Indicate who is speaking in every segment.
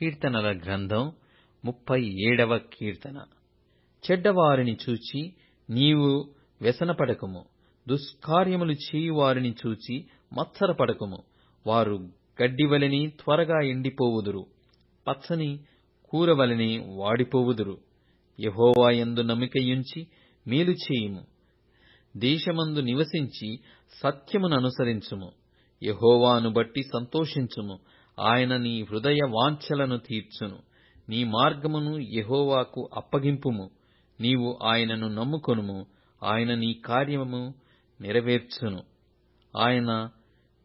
Speaker 1: కీర్తనల గ్రంథం ముప్పై ఏడవ కీర్తన. చెడ్డవారిని చూచి నీవు వ్యసనపడకుము. దుష్కార్యములు చేయువారిని చూచి మత్సరపడకుము. వారు గడ్డివలని త్వరగా ఎండిపోవుదురు. పచ్చని కూరవలని వాడిపోవుదురు. యెహోవా ఎందు నమ్మికయుంచి మేలు చేయుము. దేశమందు నివసించి సత్యమును అనుసరించుము. యహోవాను బట్టి సంతోషించుము. ఆయన నీ హృదయ వాంఛలను తీర్చును. నీ మార్గమును యెహోవాకు అప్పగింపుము. నీవు ఆయనను నమ్ముకొనుము. ఆయన నీ కార్యము నెరవేర్చును. ఆయన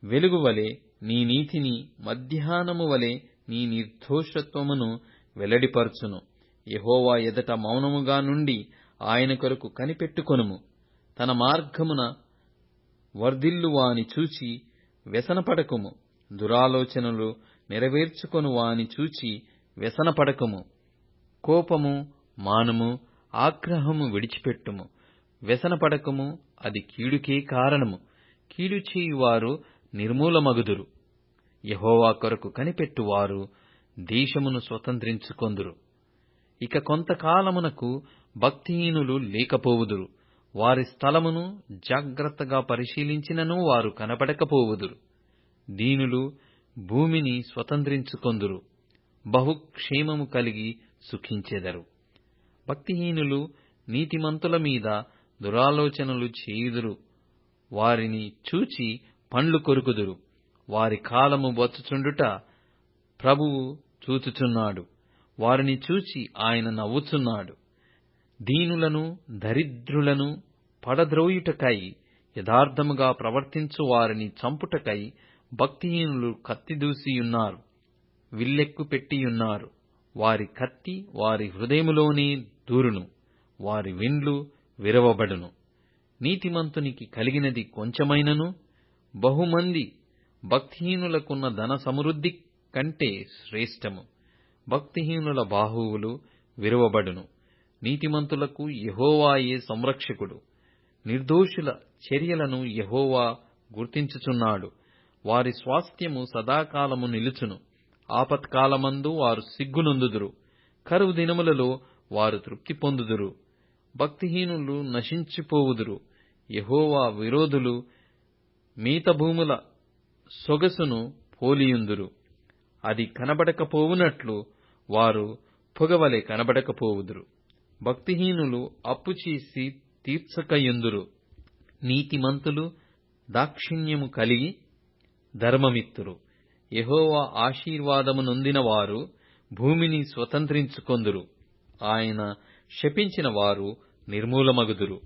Speaker 1: వెలుగు వలె నీ నీతిని మధ్యాహ్నము వలె నీ నిర్దోషత్వమును వెల్లడిపరచును. యహోవా ఎదట మౌనముగా నుండి ఆయన కొరకు కనిపెట్టుకొనుము. తన మార్గమున వర్ధిల్లువాని చూచి వ్యసనపడకుము. దురాలోచనలు నెరవేర్చుకొను వాని చూచి వ్యసనపడకము. కోపము మానము ఆగ్రహము విడిచిపెట్టుము. వ్యసనపడకము అది కీడుకే కారణము. కీడు చేయువారు నిర్మూలమగుదురు. యహోవా కొరకు కనిపెట్టువారు దేశమును స్వతంత్రించుకొందురు. ఇక కొంతకాలమునకు భక్తిహీనులు లేకపోవుదురు. వారి స్థలమును జాగ్రత్తగా పరిశీలించినను వారు కనపడకపోవుదురు. దీనులు భూమిని స్వతంత్రించుకొందురు బహుక్షేమము కలిగి సుఖించెదరు. భక్తిహీనులు నీతిమంతుల మీద దురాలోచనలు చేయుదురు. వారిని చూచి పండ్లు కొరుకుదురు. వారి కాలము వచ్చుచుండుట ప్రభువు చూచుచున్నాడు. వారిని చూచి ఆయన నవ్వుచున్నాడు. దీనులను దరిద్రులను పడద్రోయుటకై యథార్థముగా ప్రవర్తించు వారిని చంపుటకై భక్తిహీనులు కత్తిదూసియున్నారు విల్లెక్కు పెట్టియున్నారు. వారి కత్తి వారి హృదయములోనే దూరును వారి విండ్లు విరవబడును. నీతిమంతునికి కలిగినది కొంచెమైనను బహుమంది భక్తిహీనులకున్న ధన సమృద్ధి కంటే శ్రేష్టము. భక్తిహీనుల బాహువులు విరవబడును. నీతిమంతులకు యహోవాయే సంరక్షకుడు. నిర్దోషుల చర్యలను యహోవా గుర్తించుచున్నాడు. వారి స్వాస్థ్యము సదాకాలము నిలుచును. ఆపత్కాలమందు వారు సిగ్గునందుదురు. కరువు దినములలో వారు తృప్తి పొందుదురు. భక్తిహీనులు నశించిపోవుదురు. యహోవా విరోధులు మీతభూముల సొగసును పోలియుందురు. అది కనబడకపోవునట్లు వారు పొగవలే కనబడకపోవుదురు. భక్తిహీనులు అప్పు చేసి తీర్చకయుందురు. నీతిమంతులు దాక్షిణ్యము కలిగి ధర్మమిత్తురు. యహోవా ఆశీర్వాదము నొందిన వారు భూమిని స్వతంత్రించుకొందురు. ఆయన శపించిన వారు నిర్మూలమగుదురు.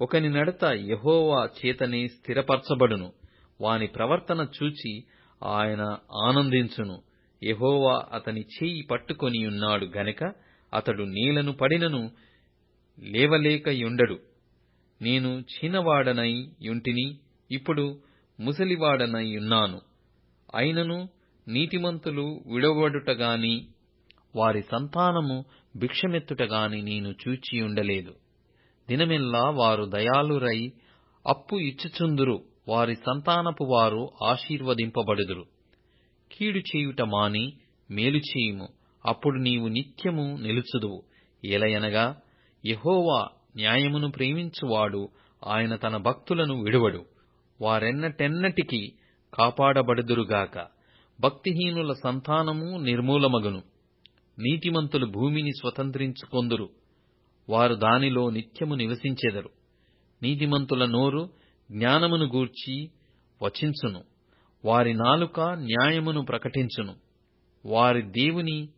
Speaker 1: ఒకని నడత యహోవా చేతనే స్థిరపరచబడును. వాని ప్రవర్తన చూచి ఆయన ఆనందించును. యహోవా అతని చేయి పట్టుకొని ఉన్నాడు గనక అతడు నేలను పడినను లేవలేకయుండడు నేను చిన్నవాడనై యుంటిని ఇప్పుడు ముసలివాడనయ్యున్నాను. అయినను నీతిమంతులు విడవబడుటగాని వారి సంతానము భిక్షమెత్తుటగాని నేను చూచియుండలేదు దినమెల్లా వారు దయాళురై అప్పు ఇచ్చుచుందురు వారి సంతానపు వారు ఆశీర్వదింపబడుదురు. కీడు చేయుట మాని మేలు చేయుము అప్పుడు నీవు నిత్యము నిలుచుదువు. ఎలయనగా యెహోవా న్యాయమును ప్రేమించువాడు ఆయన తన భక్తులను విడువడు. వారెన్నటెన్నటికి కాపాడబడుదురుగాక. భక్తిహీనుల సంతానము నిర్మూలమగును. నీతిమంతులు భూమిని స్వతంత్రించుకొందురు. వారు దానిలో నిత్యము నివసించెదరు. నీతిమంతుల నోరు జ్ఞానమును గూర్చి వచించును. వారి నాలుక న్యాయమును ప్రకటించును. వారి దేవుని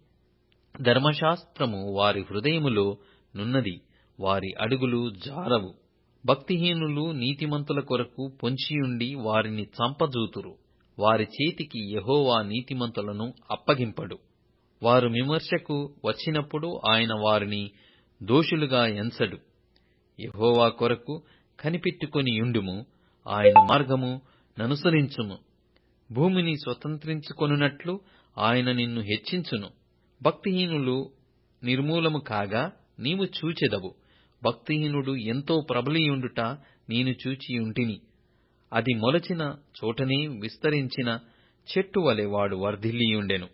Speaker 1: ధర్మశాస్త్రము వారి హృదయములో నున్నది. వారి అడుగులు జారవు. భక్తిహీనులు నీతిమంతుల కొరకు పొంచియుండి వారిని చంపజూతురు. వారి చేతికి యహోవా నీతిమంతులను అప్పగింపడు. వారు విమర్శకు వచ్చినప్పుడు ఆయన వారిని దోషులుగా ఎంచడు. యహోవా కొరకు కనిపెట్టుకొని యుండుము. ఆయన మార్గము ననుసరించుము. భూమిని స్వతంత్రించుకొనున్నట్లు ఆయన నిన్ను హెచ్చించును. భక్తిహీనులు నిర్మూలము కాగా నీవు చూచెదవు. భక్తిహీనుడు ఎంతో ప్రబలియుండుట నేను చూచియుంటిని అది మొలచిన చోటనే విస్తరించిన చెట్టు వలె వాడు వర్ధిల్లియుండెను.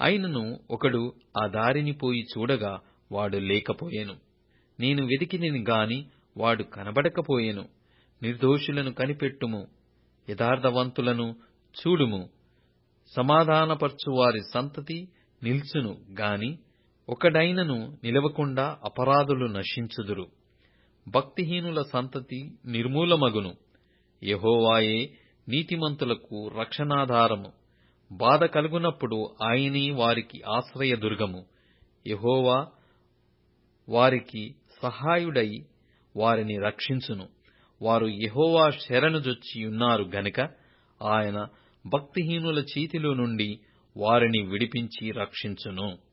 Speaker 1: అయినను ఒకడు ఆ దారిని పోయి చూడగా వాడు లేకపోయెను. నేను వెదికితిని గాని వాడు కనబడకపోయెను. నిర్దోషులను కనిపెట్టుము యథార్థవంతులను చూడుము. సమాధానపరచు వారి సంతతి నిల్చును గాని ఒకడైనను నిలవకుండా అపరాధులు నశించుదురు. భక్తిహీనుల సంతతి నిర్మూలమగును. యహోవాయే నీతిమంతులకు రక్షణాధారము. బాధ కలుగునప్పుడు ఆయనే వారికి ఆశ్రయదుర్గము. యహోవా వారికి సహాయుడై వారిని రక్షించును. వారు యహోవా శరణుజొచ్చి ఉన్నారు గనుక ఆయన భక్తిహీనుల చేతిలో నుండి వారిని విడిపించి రక్షించును.